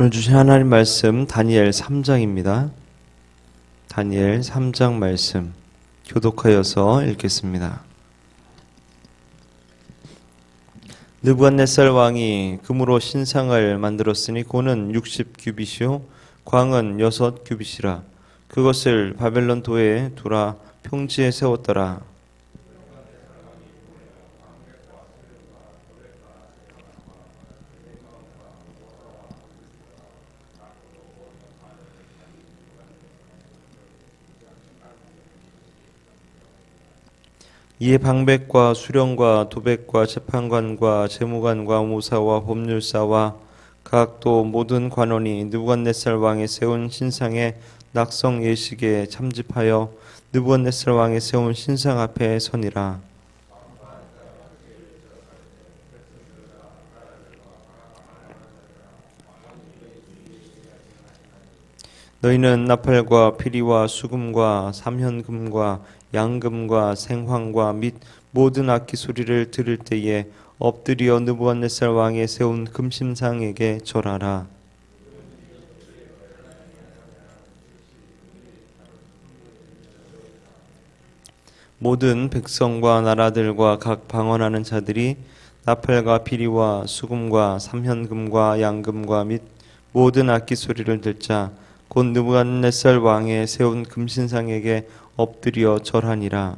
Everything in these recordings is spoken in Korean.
오늘 주신 하나님 말씀 다니엘 3장입니다. 다니엘 3장 말씀 교독하여서 읽겠습니다. 느부갓네살 왕이 금으로 신상을 만들었으니 고는 60규빗이요 광은 6규빗이라 그것을 바벨론 도에 두라 평지에 세웠더라 이에 방백과 수령과 도백과 재판관과 재무관과 무사와 법률사와 각또 모든 관원이 느부갓네살 왕의 세운 신상의 낙성 예식에 참집하여 느부갓네살 왕의 세운 신상 앞에 서니라. 너희는 나팔과 피리와 수금과 삼현금과 양금과 생황과 및 모든 악기 소리를 들을 때에 엎드려 느부갓네살 왕의 세운 금심상에게 절하라. 모든 백성과 나라들과 각 방언하는 자들이 나팔과 피리와 수금과 삼현금과 양금과 및 모든 악기 소리를 듣자 곧 느부갓네살 왕의 세운 금신상에게 엎드려 절하니라.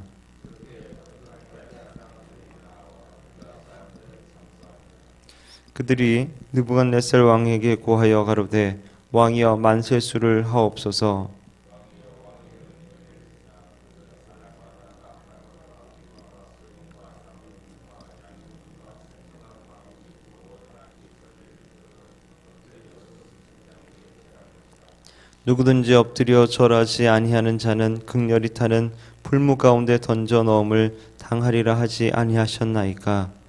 그들이 느부갓네살 왕에게 고하여 가로되 왕이여 만세수를 하옵소서. 누구든지 엎드려 절하지 아니하는 자는 극렬히 타는 풀무 가운데 던져 넣음을 당하리라 하지 아니하셨나이까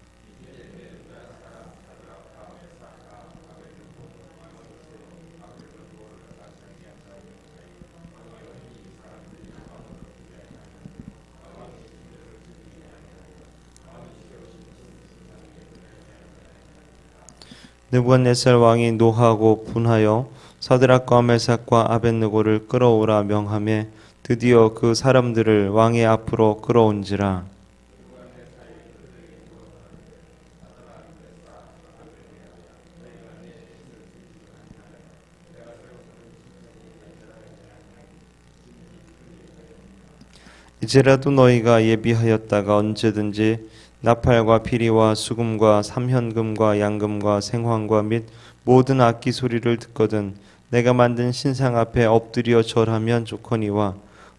느부갓네살 왕이 노하고 분하여 사드락과 메삭과 아벤느고를 끌어오라 명함에 드디어 그 사람들을 왕의 앞으로 끌어온지라. 이제라도 너희가 예비하였다가 언제든지 나팔과 피리와 수금과 삼현금과 양금과 생황과 및 모든 악기 소리를 듣거든 내가 만든 신상 앞에 엎드려 절하면 좋거니와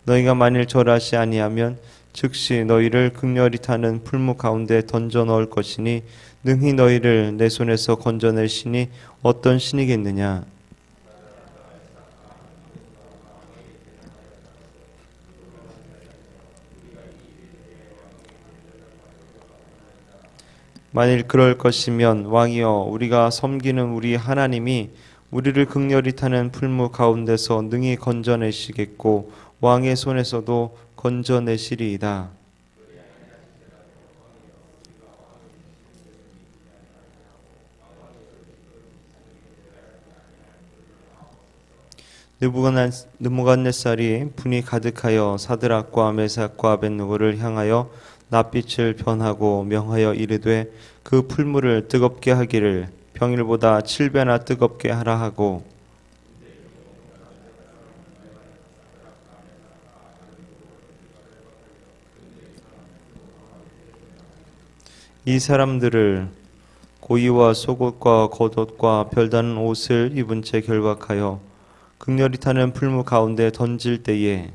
너희가 만일 절하시 아니하면 즉시 너희를 극렬히 타는 풀무 가운데 던져 넣을 것이니 능히 너희를 내 손에서 건져낼 신이 어떤 신이겠느냐 만일 그럴 것이면 왕이여 우리가 섬기는 우리 하나님이 우리를 극렬히 타는 풀무 가운데서 능히 건져내시겠고 왕의 손에서도 건져내시리이다. 느부갓네- 느부갓네살이 분이 가득하여 사드락과 메삭과 아벤누고를 향하여 낯빛을 변하고 명하여 이르되 그 풀물을 뜨겁게 하기를 평일보다 칠배나 뜨겁게 하라 하고. 이 사람들을 고이와 속옷과 겉옷과 별다른 옷을 입은 채 결박하여 극렬히 타는 풀무 가운데 던질 때에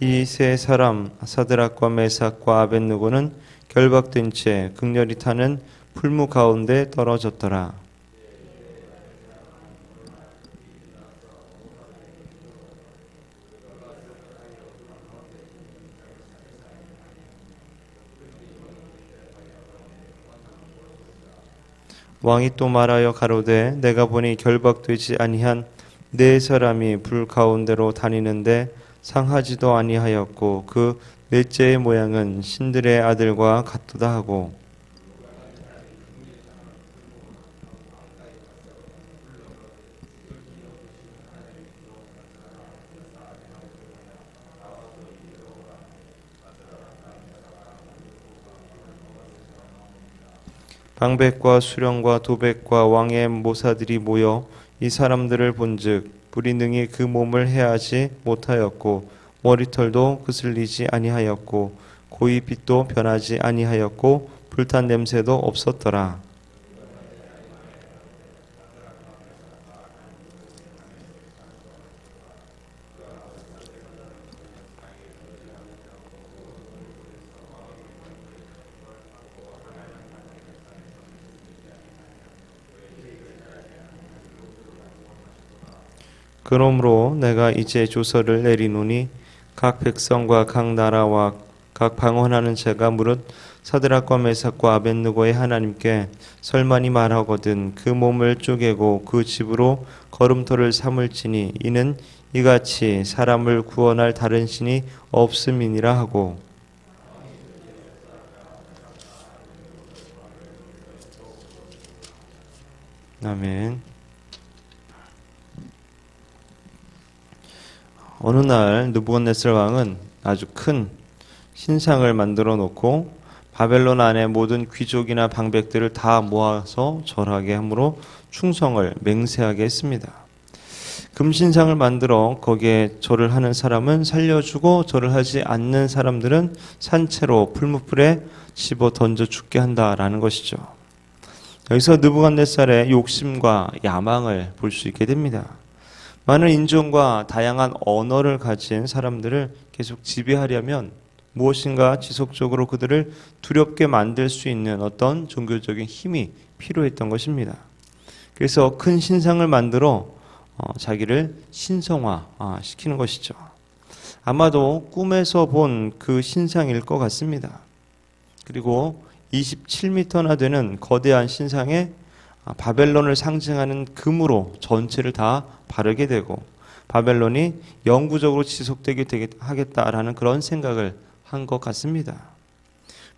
이 세 사람 사드락과 메삭과 아벤누고는 결박된 채 극렬히 타는 풀무 가운데 떨어졌더라. 왕이 또 말하여 가로되 내가 보니 결박되지 아니한 네 사람이 불 가운데로 다니는데 상하지도 아니하였고 그 넷째의 모양은 신들의 아들과 같도다 하고 방백과 수령과 도백과 왕의 모사들이 모여 이 사람들을 본즉 불이 능히 그 몸을 해하지 못하였고 머리털도 그슬리지 아니하였고 고이 빛도 변하지 아니하였고 불탄 냄새도 없었더라. 그러므로 내가 이제 조서를 내리노니 각 백성과 각 나라와 각 방언하는 자가 무릇 사드락과 메삭과 아벤누고의 하나님께 설만이 말하거든 그 몸을 쪼개고 그 집으로 걸음돌을 삼을지니 이는 이같이 사람을 구원할 다른 신이 없음이니라 하고 아멘. 어느 날 느부갓네살 왕은 아주 큰 신상을 만들어 놓고 바벨론 안에 모든 귀족이나 방백들을 다 모아서 절하게 함으로 충성을 맹세하게 했습니다. 금신상을 만들어 거기에 절을 하는 사람은 살려주고 절을 하지 않는 사람들은 산채로 풀무불에 집어 던져 죽게 한다라는 것이죠. 여기서 느부갓네살의 욕심과 야망을 볼 수 있게 됩니다. 많은 인종과 다양한 언어를 가진 사람들을 계속 지배하려면 무엇인가 지속적으로 그들을 두렵게 만들 수 있는 어떤 종교적인 힘이 필요했던 것입니다. 그래서 큰 신상을 만들어 어, 자기를 신성화 아, 시키는 것이죠. 아마도 꿈에서 본 그 신상일 것 같습니다. 그리고 27m나 되는 거대한 신상에 아, 바벨론을 상징하는 금으로 전체를 다 바르게 되고 바벨론이 영구적으로 지속되게 되게 하겠다라는 그런 생각을 한 것 같습니다.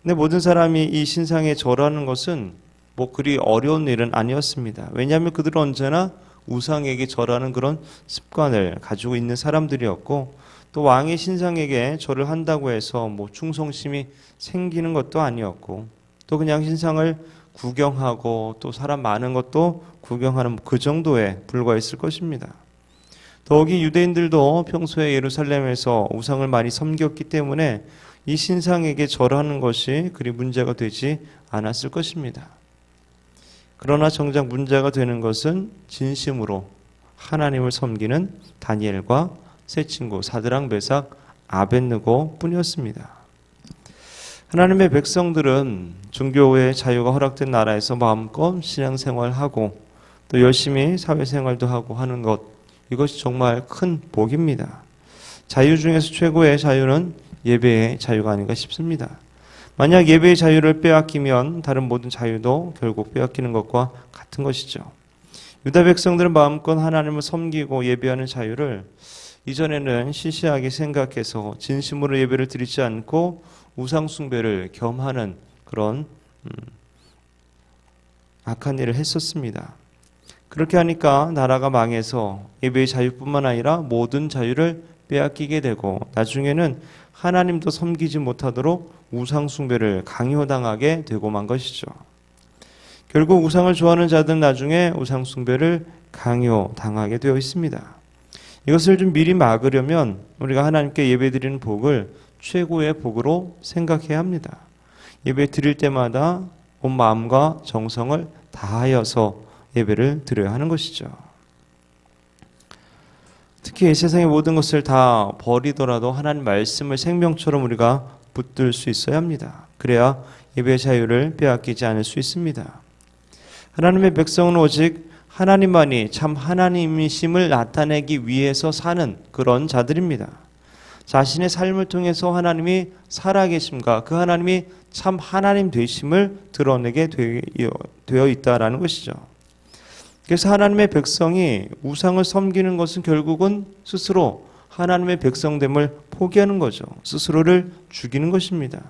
근데 모든 사람이 이 신상에 절하는 것은 뭐 그리 어려운 일은 아니었습니다. 왜냐하면 그들은 언제나 우상에게 절하는 그런 습관을 가지고 있는 사람들이었고 또 왕의 신상에게 절을 한다고 해서 뭐 충성심이 생기는 것도 아니었고 또 그냥 신상을 구경하고 또 사람 많은 것도 구경하는 그 정도에 불과했을 것입니다. 더욱이 유대인들도 평소에 예루살렘에서 우상을 많이 섬겼기 때문에 이 신상에게 절하는 것이 그리 문제가 되지 않았을 것입니다. 그러나 정작 문제가 되는 것은 진심으로 하나님을 섬기는 다니엘과 세 친구 사드랑 메삭 아벤느고 뿐이었습니다. 하나님의 백성들은 종교의 자유가 허락된 나라에서 마음껏 신앙생활하고 또 열심히 사회생활도 하고 하는 것 이것이 정말 큰 복입니다. 자유 중에서 최고의 자유는 예배의 자유가 아닌가 싶습니다. 만약 예배의 자유를 빼앗기면 다른 모든 자유도 결국 빼앗기는 것과 같은 것이죠. 유다 백성들은 마음껏 하나님을 섬기고 예배하는 자유를 이전에는 시시하게 생각해서 진심으로 예배를 드리지 않고 우상 숭배를 겸하는 그런 음, 악한 일을 했었습니다. 그렇게 하니까 나라가 망해서 예배의 자유뿐만 아니라 모든 자유를 빼앗기게 되고 나중에는 하나님도 섬기지 못하도록 우상 숭배를 강요당하게 되고 만 것이죠. 결국 우상을 좋아하는 자들은 나중에 우상 숭배를 강요당하게 되어 있습니다. 이것을 좀 미리 막으려면 우리가 하나님께 예배드리는 복을 최고의 복으로 생각해야 합니다. 예배 드릴 때마다 온 마음과 정성을 다하여서 예배를 드려야 하는 것이죠. 특히 이 세상의 모든 것을 다 버리더라도 하나님 말씀을 생명처럼 우리가 붙들 수 있어야 합니다. 그래야 예배 자유를 빼앗기지 않을 수 있습니다. 하나님의 백성은 오직 하나님만이 참 하나님이심을 나타내기 위해서 사는 그런 자들입니다. 자신의 삶을 통해서 하나님이 살아계심과 그 하나님이 참 하나님 되심을 드러내게 되어 있다라는 것이죠. 그래서 하나님의 백성이 우상을 섬기는 것은 결국은 스스로 하나님의 백성됨을 포기하는 거죠. 스스로를 죽이는 것입니다.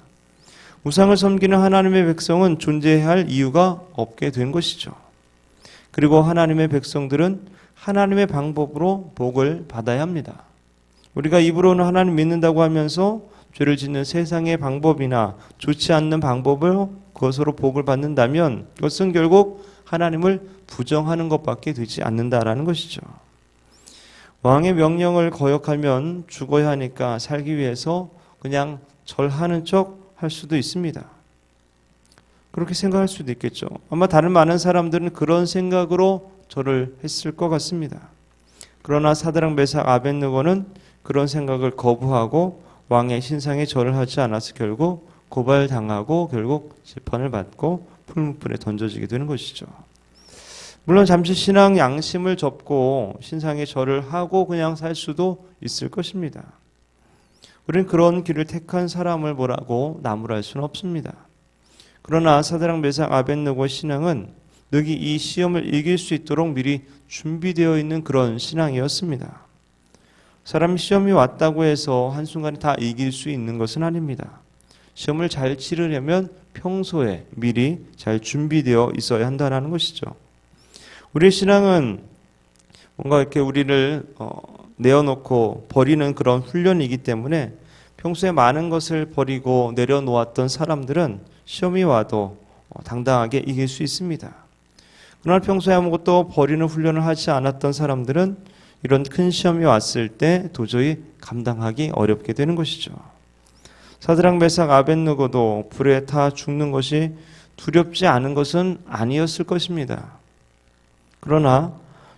우상을 섬기는 하나님의 백성은 존재해야 할 이유가 없게 된 것이죠. 그리고 하나님의 백성들은 하나님의 방법으로 복을 받아야 합니다. 우리가 입으로는 하나님 믿는다고 하면서 죄를 짓는 세상의 방법이나 좋지 않는 방법을 그것으로 복을 받는다면 그것은 결국 하나님을 부정하는 것밖에 되지 않는다라는 것이죠. 왕의 명령을 거역하면 죽어야 하니까 살기 위해서 그냥 절하는 척 할 수도 있습니다. 그렇게 생각할 수도 있겠죠. 아마 다른 많은 사람들은 그런 생각으로 절을 했을 것 같습니다. 그러나 사드랑 메삭 아벤느고는 그런 생각을 거부하고 왕의 신상에 절을 하지 않아서 결국 고발당하고 결국 재판을 받고 풀무불에 던져지게 되는 것이죠. 물론 잠시 신앙 양심을 접고 신상에 절을 하고 그냥 살 수도 있을 것입니다. 우리는 그런 길을 택한 사람을 뭐라고 나무랄 수는 없습니다. 그러나 사드랑 메삭 아벤느고의 신앙은 능히 이 시험을 이길 수 있도록 미리 준비되어 있는 그런 신앙이었습니다. 사람이 시험이 왔다고 해서 한순간에 다 이길 수 있는 것은 아닙니다. 시험을 잘 치르려면 평소에 미리 잘 준비되어 있어야 한다는 것이죠. 우리의 신앙은 뭔가 이렇게 우리를 어, 내어놓고 버리는 그런 훈련이기 때문에 평소에 많은 것을 버리고 내려놓았던 사람들은 시험이 와도 어, 당당하게 이길 수 있습니다. 그러나 평소에 아무것도 버리는 훈련을 하지 않았던 사람들은 이런 큰 시험이 왔을 때 도저히 감당하기 어렵게 되는 것이죠. 사드랑 메삭 아벤누고도 불에 타 죽는 것이 두렵지 않은 것은 아니었을 것입니다. 그러나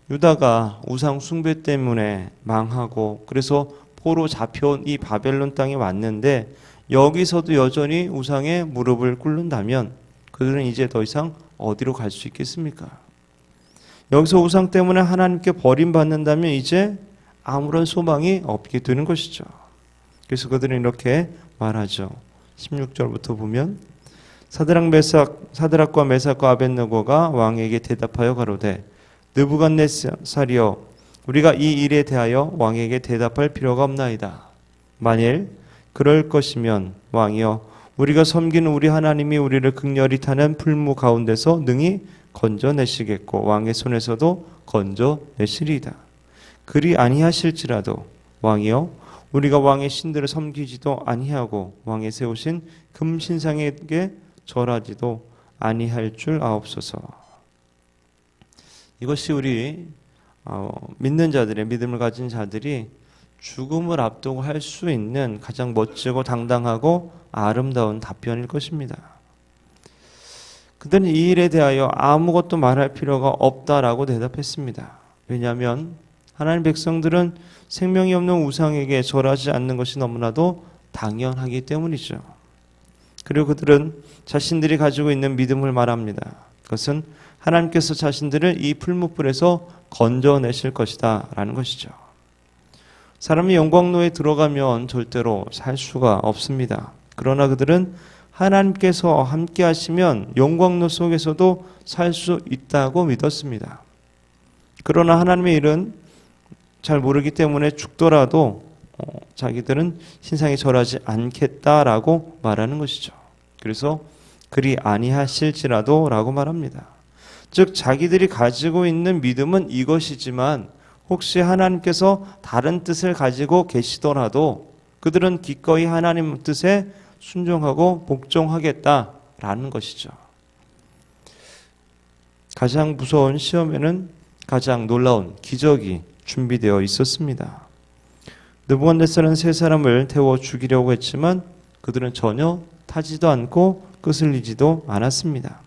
유다가 우상 숭배 때문에 망하고 그래서 포로 잡혀온 이 바벨론 땅에 왔는데 여기서도 여전히 우상에 무릎을 꿇는다면 그들은 이제 더 이상 어디로 갈 수 있겠습니까? 여기서 우상 때문에 하나님께 버림받는다면 이제 아무런 소망이 없게 되는 것이죠. 그래서 그들은 이렇게 말하죠. 16절부터 보면 사드락 메삭 사드락과 메삭과 아벤느고가 왕에게 대답하여 가로되 느부갓네살이여 우리가 이 일에 대하여 왕에게 대답할 필요가 없나이다. 만일 그럴 것이면 왕이여 우리가 섬기는 우리 하나님이 우리를 극렬히 타는 풀무 가운데서 능히 건져내시겠고 왕의 손에서도 건져내시리이다. 그리 아니하실지라도 왕이여 우리가 왕의 신들을 섬기지도 아니하고 왕의 세우신 금신상에게 절하지도 아니할 줄 아옵소서. 이것이 우리 어, 믿는 자들의 믿음을 가진 자들이 죽음을 앞두고 할 수 있는 가장 멋지고 당당하고 아름다운 답변일 것입니다. 그들은 이 일에 대하여 아무것도 말할 필요가 없다라고 대답했습니다. 왜냐하면 하나님 백성들은 생명이 없는 우상에게 절하지 않는 것이 너무나도 당연하기 때문이죠. 그리고 그들은 자신들이 가지고 있는 믿음을 말합니다. 그것은 하나님께서 자신들을 이 풀무불에서 건져내실 것이다 라는 것이죠. 사람이 영광로에 들어가면 절대로 살 수가 없습니다. 그러나 그들은 하나님께서 함께 하시면 영광로 속에서도 살 수 있다고 믿었습니다. 그러나 하나님의 일은 잘 모르기 때문에 죽더라도 어, 자기들은 신상에 절하지 않겠다라고 말하는 것이죠. 그래서 그리 아니하실지라도라고 말합니다. 즉 자기들이 가지고 있는 믿음은 이것이지만 혹시 하나님께서 다른 뜻을 가지고 계시더라도 그들은 기꺼이 하나님 뜻에 순종하고 복종하겠다라는 것이죠. 가장 무서운 시험에는 가장 놀라운 기적이 준비되어 있었습니다. 느부갓네살은 세 사람을 태워 죽이려고 했지만 그들은 전혀 타지도 않고 끄슬리지도 않았습니다.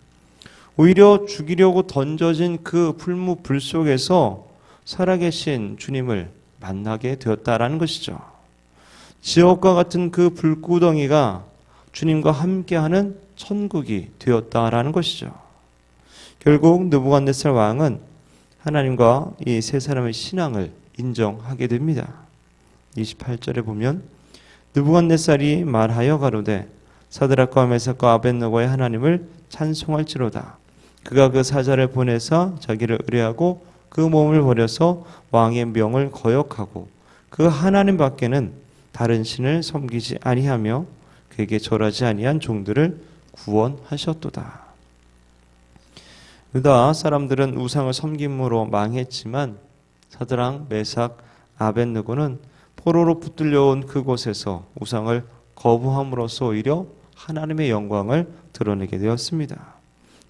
오히려 죽이려고 던져진 그 풀무 불 속에서 살아계신 주님을 만나게 되었다라는 것이죠. 지옥과 같은 그 불구덩이가 주님과 함께하는 천국이 되었다라는 것이죠. 결국 느부갓네살 왕은 하나님과 이 세 사람의 신앙을 인정하게 됩니다. 28절에 보면 느부갓네살이 말하여 가로되 사드락과 메삭과 아벤노고의 하나님을 찬송할지로다. 그가 그 사자를 보내서 자기를 의뢰하고 그 몸을 버려서 왕의 명을 거역하고 그 하나님 밖에는 다른 신을 섬기지 아니하며 그에게 절하지 아니한 종들을 구원하셨도다. 유다 사람들은 우상을 섬김으로 망했지만 사드랑 메삭 아벤느고는 포로로 붙들려온 그곳에서 우상을 거부함으로써 오히려 하나님의 영광을 드러내게 되었습니다.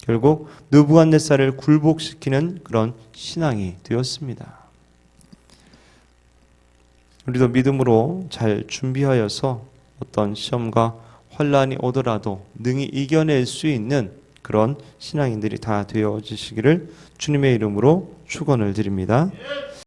결국 느부갓네살을 굴복시키는 그런 신앙이 되었습니다. 우리도 믿음으로 잘 준비하여서 어떤 시험과 환란이 오더라도 능히 이겨낼 수 있는 그런 신앙인들이 다 되어지시기를 주님의 이름으로 축원을 드립니다.